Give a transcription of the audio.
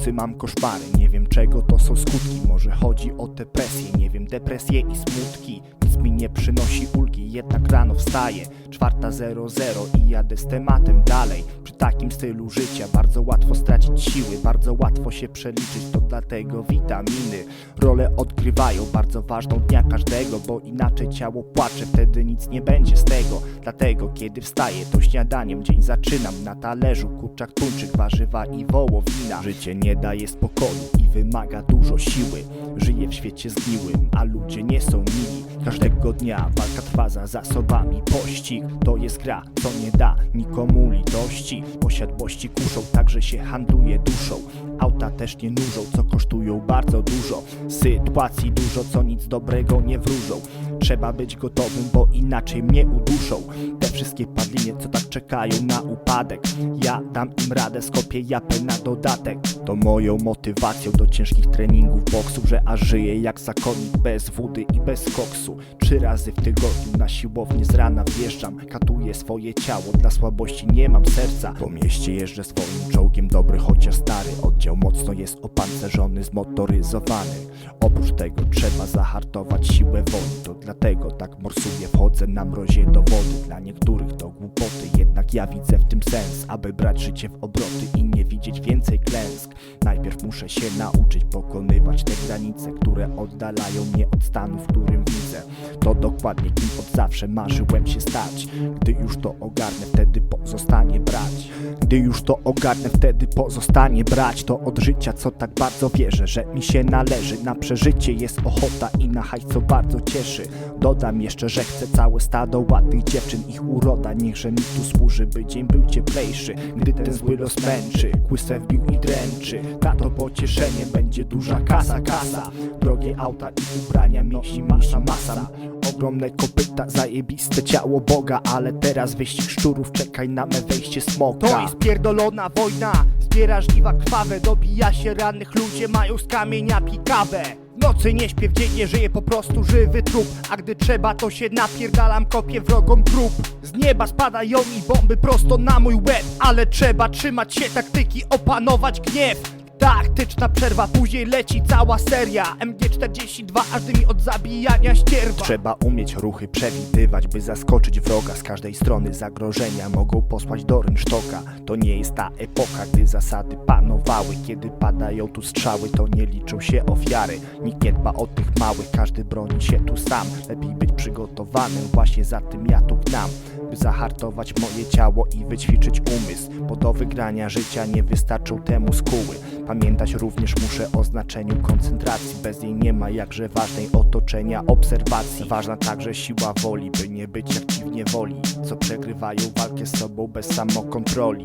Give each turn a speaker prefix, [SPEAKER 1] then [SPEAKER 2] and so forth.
[SPEAKER 1] nocy mam koszmary. Nie wiem czego to są skutki. Może chodzi o depresję. Nie wiem, depresję i smutki mi nie przynosi ulgi Jednak rano wstaję. Czwarta zero zero i jadę z tematem dalej. Przy takim stylu życia Bardzo łatwo stracić siły Bardzo łatwo się przeliczyć To dlatego witaminy Rolę odgrywają. Bardzo ważną dnia każdego Bo inaczej ciało płacze Wtedy nic nie będzie z tego. Dlatego kiedy wstaję To śniadaniem dzień zaczynam. Na talerzu kurczak, tuńczyk, warzywa i wołowina. Życie nie daje spokoju i wymaga dużo siły Żyję w świecie zgniłym, a ludzie nie są mili. Każdego dnia walka trwa za zasobami Pościg to jest gra, co nie da nikomu litości. Posiadłości kuszą, także się handluje duszą. Auta też nie nużą, co kosztują bardzo dużo. Sytuacji dużo, co nic dobrego nie wróżą. Trzeba być gotowym, bo inaczej mnie uduszą. Te wszystkie padlinie, co tak czekają na upadek. Ja dam im radę, skopię japę na dodatek. To moją motywacją do ciężkich treningów boksu Że aż żyję jak zakonnik bez wody i bez koksu. Trzy razy w tygodniu na siłownię z rana wjeżdżam. Katuję swoje ciało, dla słabości nie mam serca. Po mieście jeżdżę swoim czołgiem dobry, chociaż stary. Oddział mocno jest opancerzony, zmotoryzowany. Oprócz tego trzeba zahartować siłę woli. To dlatego tak morsuję, wchodzę na mrozie do wody. Dla niektórych to głupoty, jednak ja widzę w tym sens. Aby brać życie w obroty i nie widzieć więcej klęsk. Najpierw muszę się nauczyć pokonywać te granice Które oddalają mnie od stanu, w którym widzę To dokładnie kim od zawsze marzyłem się stać. Gdy już to ogarnę, wtedy pozostanie brać. Gdy już to ogarnę, wtedy pozostanie brać. To od życia, co tak bardzo wierzę, że mi się należy. Na przeżycie jest ochota i na hajs, co bardzo cieszy. Dodam jeszcze, że chcę całe stado ładnych dziewczyn. Ich uroda niechże mi tu służy, by dzień był cieplejszy. Gdy ten zły los męczy, kłysę wbił i dręczy. Tato pocieszenie, będzie duża kasa, kasa. Drogie auta i ubrania, mięśni, masa, masa Ogromne kopyta, zajebiste ciało Boga Ale teraz wyścig szczurów, czekaj na me wejście smoka. To jest pierdolona wojna, zbiera krwawe Dobija się rannych, ludzie mają z kamienia pikawę. Nocy nie śpię, w dzień nie żyję, po prostu żywy trup. A gdy trzeba to się napierdalam, kopię wrogom trup. Z nieba spadają mi bomby prosto na mój łeb Ale trzeba trzymać się taktyki, opanować gniew Taktyczna przerwa, później leci cała seria. MG42 aż dymi od zabijania ścierwa. Trzeba umieć ruchy przewidywać, by zaskoczyć wroga. Z każdej strony zagrożenia mogą posłać do rynsztoka. To nie jest ta epoka, gdy zasady panowały. Kiedy padają tu strzały, to nie liczą się ofiary. Nikt nie dba o tych małych, każdy broni się tu sam. Lepiej być przygotowanym, właśnie za tym ja tu gnam. By zahartować moje ciało i wyćwiczyć umysł. Bo do wygrania życia nie wystarczą temu skóły Pamiętać również muszę o znaczeniu koncentracji. Bez niej nie ma jakże ważnej otoczenia obserwacji. Ważna także siła woli, by nie być jak ci w niewoli Co przegrywają walkę z sobą bez samokontroli